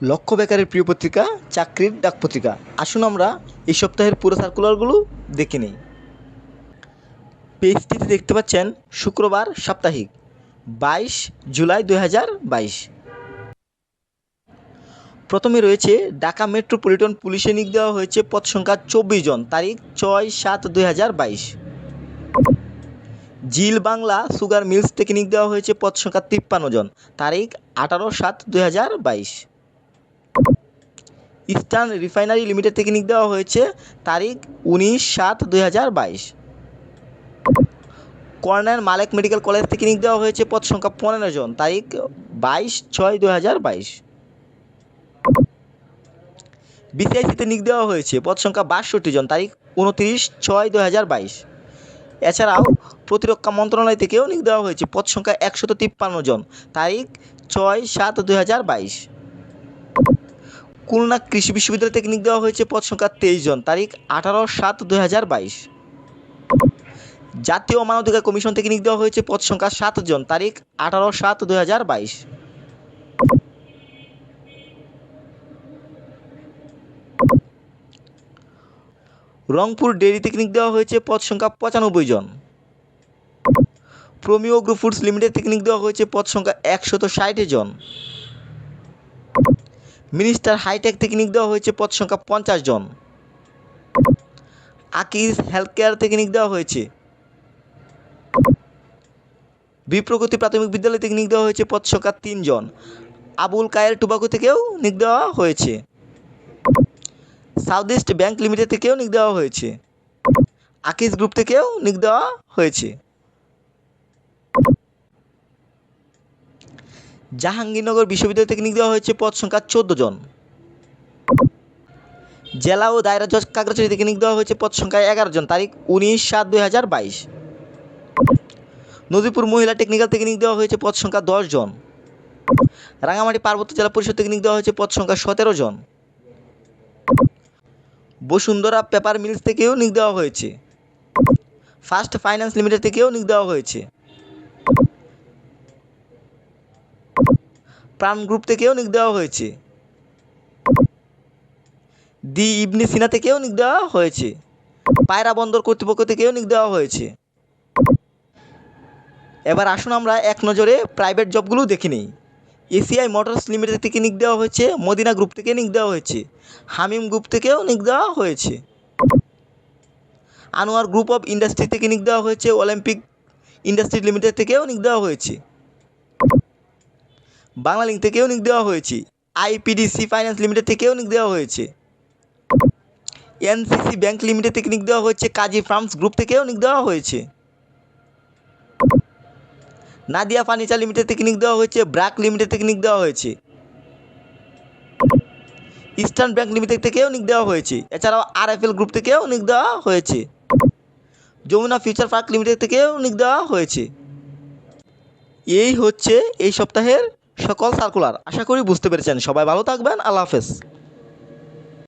লক্ষ্য বেকারের প্রিয় পত্রিকা, চাকরির ডাক পত্রিকা। আসুন আমরা এই সপ্তাহের পুরো সার্কুলারগুলো দেখে নিই। পেজটিতে দেখতে পাচ্ছেন শুক্রবার সাপ্তাহিক, বাইশ জুলাই দুই হাজার বাইশ। প্রথমে রয়েছে, ঢাকা মেট্রোপলিটন পুলিশে নিয়োগ দেওয়া হয়েছে পদ সংখ্যা চব্বিশ জন, তারিখ ছয় সাত দুই জিল বাংলা সুগার মিলস থেকে নিয়োগ দেওয়া হয়েছে পদ সংখ্যা তিপ্পান্ন জন, তারিখ আঠারো সাত দুই ইস্টার্ন রিফাইনারি লিমিটেড থেকে নিক দেওয়া হয়েছে তারিখ উনিশ সাত দুই হাজার বাইশ। কর্নার মালেক মেডিকেল কলেজ থেকে নিক দেওয়া হয়েছে পদ সংখ্যা পনেরো জন, তারিখ বাইশ ছয় দুই হাজার বাইশ। বিসিআইসিতে নিক দেওয়া হয়েছে পদ সংখ্যা বাষট্টি জন, তারিখ উনত্রিশ ছয় দু হাজার বাইশ। এছাড়াও প্রতিরক্ষা মন্ত্রণালয় থেকেও নিয়োগ দেওয়া হয়েছে পদ সংখ্যা একশত তিপ্পান্ন জন, তারিখ ছয় সাত দুই হাজার বাইশ। খুলনা কৃষি বিশ্ববিদ্যালয় নিয়োগ দেওয়া হয়েছে পদ সংখ্যা তেইশ জন, তারিখ আঠারো সাত দুই হাজার বাইশ। জাতীয় মানবাধিকার কমিশন থেকে নিয়োগ দেওয়া হয়েছে পদ সংখ্যা সাত জন, তারিখ আঠারো সাত দুই হাজার বাইশ। রংপুর ডেইরি নিয়োগ দেওয়া হয়েছে পদ সংখ্যা পঁচানব্বই জন। প্রোমিও গ্রুপ ফুডস লিমিটেড নিয়োগ দেওয়া হয়েছে পদ সংখ্যা একশত ষাট জন। মিনিস্টার হাইটেক থেকে নিয়োগ দেওয়া হয়েছে পদ সংখ্যা পঞ্চাশ জন। আকিজ হেলথ কেয়ার থেকে নিয়োগ দেওয়া হয়েছে। বিপ্রগতি প্রাথমিক বিদ্যালয় থেকে নিয়োগ দেওয়া হয়েছে পদ সংখ্যা তিনজন আবুল কায়ের টুবাকু থেকেও নিয়োগ দেওয়া হয়েছে। সাউথ ইস্ট ব্যাংক লিমিটেড থেকেও নিয়োগ দেওয়া হয়েছে। আকিজ গ্রুপ থেকেও নিয়োগ দেওয়া হয়েছে। জাহাঙ্গীরনগর বিশ্ববিদ্যালয় থেকে নিয়োগ দেওয়া হয়েছে পদ সংখ্যা চোদ্দ জন। জেলা ও দায়রা জজ কাগড়াছড়ি থেকে নিয়োগ দেওয়া হয়েছে পদ সংখ্যা এগারো জন, তারিখ উনিশ সাত দুই হাজার বাইশ। নদীপুর মহিলা টেকনিক্যাল থেকে নিয়োগ দেওয়া হয়েছে পদ সংখ্যা দশ জন। রাঙামাটি পার্বত্য জেলা পরিষদ থেকে নিয়োগ দেওয়া হয়েছে পদ সংখ্যা সতেরো জন। বসুন্ধরা পেপার মিলস থেকেও নিয়োগ দেওয়া হয়েছে। ফার্স্ট ফাইন্যান্স লিমিটেড থেকেও নিয়োগ দেওয়া হয়েছে। প্রাণ গ্রুপ থেকেও নিয়োগ দেওয়া হয়েছে। দি ইবনে সিনা থেকেও নিয়োগ দেওয়া হয়েছে। পায়রা বন্দর কর্তৃপক্ষ থেকেও নিয়োগ দেওয়া হয়েছে। এবার আসুন আমরা এক নজরে প্রাইভেট জবগুলো দেখে নিই। এসিআই মোটরস লিমিটেড থেকে নিক দেওয়া হয়েছে, মদিনা গ্রুপ থেকে নিয়োগ দেওয়া হয়েছে, হামিম গ্রুপ থেকেও নিয়োগ দেওয়া হয়েছে। আনোয়ার গ্রুপ অফ ইন্ডাস্ট্রি থেকে নিক দেওয়া হয়েছে, অলিম্পিক ইন্ডাস্ট্রি লিমিটেড থেকেও নিয়োগ দেওয়া হয়েছে। বাংলালিঙ্ক থেকেও নিয়োগ দেওয়া হয়েছে। আইপিডিসি ফাইন্যান্স লিমিটেড থেকেও নিয়োগ দেওয়া হয়েছে। এনসিসি ব্যাংক লিমিটেড থেকে নিয়োগ দেওয়া হয়েছে। কাজী ফার্মস গ্রুপ থেকেও নিয়োগ দেওয়া হয়েছে। নাদিয়া ফার্নিচার লিমিটেড থেকে নিয়োগ দেওয়া হয়েছে। ব্র্যাক লিমিটেড থেকে নিয়োগ দেওয়া হয়েছে। ইস্টার্ন ব্যাংক লিমিটেড থেকেও নিয়োগ দেওয়া হয়েছে। এছাড়াও আরএফএল গ্রুপ থেকেও নিয়োগ দেওয়া হয়েছে। যমুনা ফিউচার পার্ক লিমিটেড থেকেও নিয়োগ দেওয়া হয়েছে। এই হচ্ছে এই সপ্তাহের সকল সার্কুলার। আশা করি বুঝতে পেরেছেন। সবাই ভালো থাকবেন। আল্লাহ হাফেজ।